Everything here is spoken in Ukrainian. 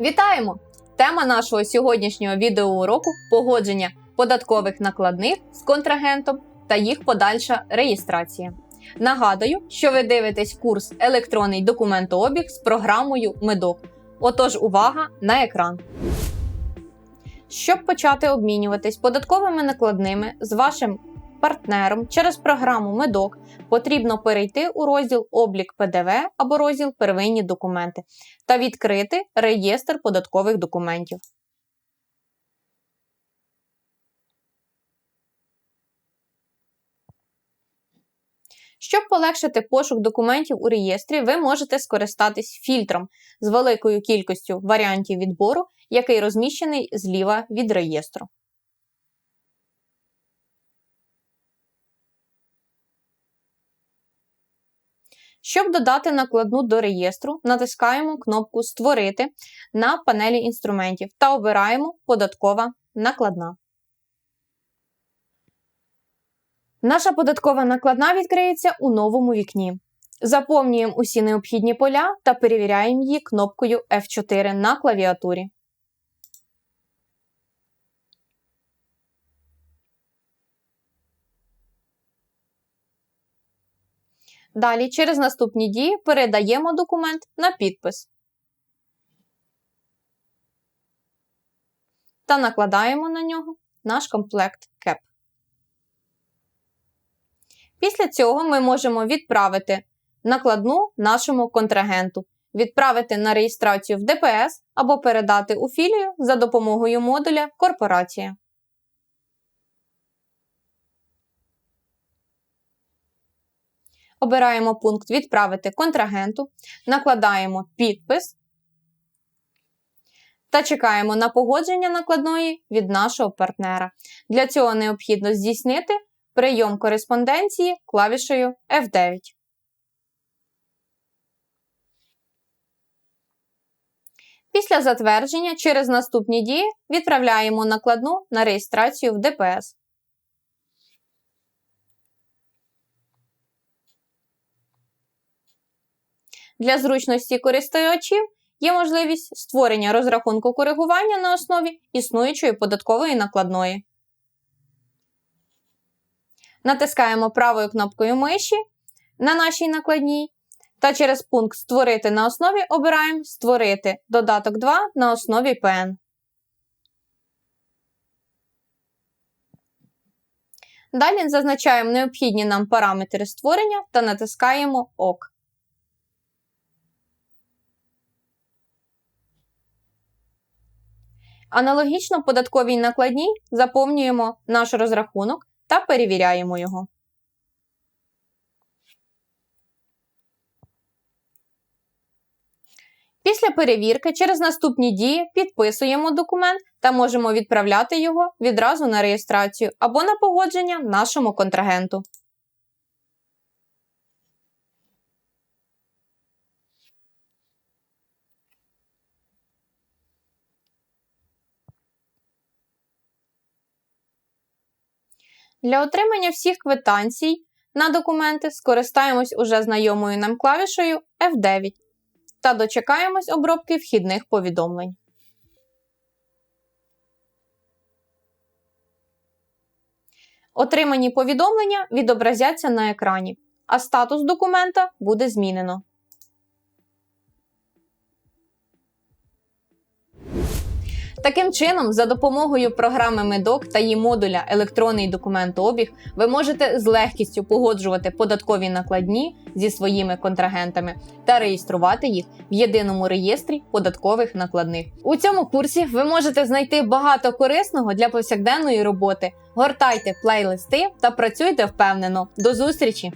Вітаємо! Тема нашого сьогоднішнього відеоуроку погодження податкових накладних з контрагентом та їх подальша реєстрація. Нагадую, що ви дивитесь курс електронний документообіг з програмою Медок. Отож, увага на екран. Щоб почати обмінюватись податковими накладними з вашим партнером через програму Медок, потрібно перейти у розділ Облік ПДВ або розділ Первинні документи та відкрити реєстр податкових документів. Щоб полегшити пошук документів у реєстрі, ви можете скористатись фільтром з великою кількістю варіантів відбору, який розміщений зліва від реєстру. Щоб додати накладну до реєстру, натискаємо кнопку Створити на панелі інструментів та обираємо Податкова накладна. Наша податкова накладна відкриється у новому вікні. Заповнюємо усі необхідні поля та перевіряємо її кнопкою F4 на клавіатурі. Далі через наступні дії передаємо документ на підпис та накладаємо на нього наш комплект КЕП. Після цього ми можемо відправити накладну нашому контрагенту, відправити на реєстрацію в ДПС або передати у філію за допомогою модуля Корпорація. Обираємо пункт Відправити контрагенту, накладаємо підпис та чекаємо на погодження накладної від нашого партнера. Для цього необхідно здійснити прийом кореспонденції клавішею F9. Після затвердження через наступні дії відправляємо накладну на реєстрацію в ДПС. Для зручності користувачів є можливість створення розрахунку коригування на основі існуючої податкової накладної. Натискаємо правою кнопкою миші на нашій накладній та через пункт Створити на основі обираємо Створити додаток 2 на основі ПН. Далі зазначаємо необхідні нам параметри створення та натискаємо ОК. Аналогічно податковій накладній заповнюємо наш розрахунок та перевіряємо його. Після перевірки через наступні дії підписуємо документ та можемо відправляти його відразу на реєстрацію або на погодження нашому контрагенту. Для отримання всіх квитанцій на документи скористаємось уже знайомою нам клавішею F9 та дочекаємось обробки вхідних повідомлень. Отримані повідомлення відобразяться на екрані, а статус документа буде змінено. Таким чином, за допомогою програми Медок та її модуля Електронний документообіг ви можете з легкістю погоджувати податкові накладні зі своїми контрагентами та реєструвати їх в єдиному реєстрі податкових накладних. У цьому курсі ви можете знайти багато корисного для повсякденної роботи. Гортайте плейлисти та працюйте впевнено. До зустрічі!